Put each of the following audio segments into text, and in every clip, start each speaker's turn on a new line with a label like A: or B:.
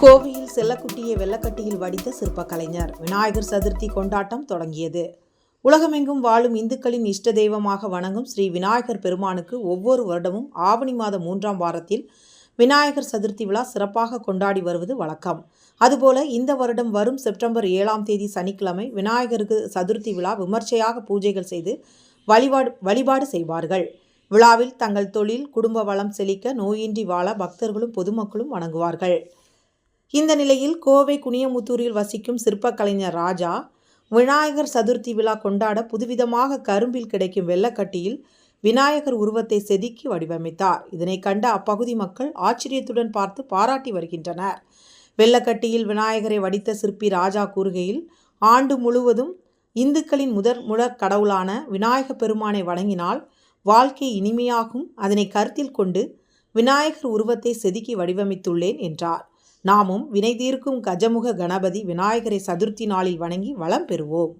A: கோவையில் செல்லக்குட்டியை வெள்ளக்கட்டியில் வடித்த சிற்பக் கலைஞர் விநாயகர் சதுர்த்தி கொண்டாட்டம் தொடங்கியது. உலகமெங்கும் வாழும் இந்துக்களின் இஷ்ட தெய்வமாக வணங்கும் ஸ்ரீ விநாயகர் பெருமானுக்கு ஒவ்வொரு வருடமும் ஆவணி மாதம் மூன்றாம் வாரத்தில் விநாயகர் சதுர்த்தி விழா சிறப்பாக கொண்டாடி வருவது வழக்கம். அதுபோல இந்த வருடம் வரும் செப்டம்பர் ஏழாம் தேதி சனிக்கிழமை விநாயகருக்கு சதுர்த்தி விழா விமர்சையாக பூஜைகள் செய்து வழிபாடு வழிபாடு செய்வார்கள். விழாவில் தங்கள் தொழில் குடும்ப வளம் செழிக்க நோயின்றி வாழ பக்தர்களும் பொதுமக்களும் வணங்குவார்கள். இந்த நிலையில் கோவை குனியமுத்தூரில் வசிக்கும் சிற்பக் கலைஞர் ராஜா விநாயகர் சதுர்த்தி விழா கொண்டாட புதுவிதமாக கரும்பில் கிடைக்கும் வெள்ளக்கட்டியில் விநாயகர் உருவத்தை செதுக்கி வடிவமைத்தார். இதனை கண்ட அப்பகுதி மக்கள் ஆச்சரியத்துடன் பார்த்து பாராட்டி வருகின்றனர். வெள்ளக்கட்டியில் விநாயகரை வடித்த சிற்பி ராஜா கூறுகையில் ஆண்டு முழுவதும் இந்துக்களின் முதற் முழற் கடவுளான விநாயக பெருமானை வணங்கினால் வாழ்க்கை இனிமையாகும். அதனை கருத்தில் கொண்டு விநாயகர் உருவத்தை செதுக்கி வடிவமைத்துள்ளேன் என்றார். நாமும் வினை தீர்க்கும் கஜமுக கணபதி விநாயகரை சதுர்த்தி நாளில் வணங்கி வளம் பெறுவோம்.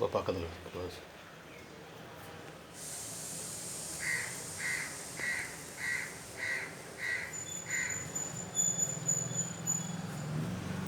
B: Bakalım.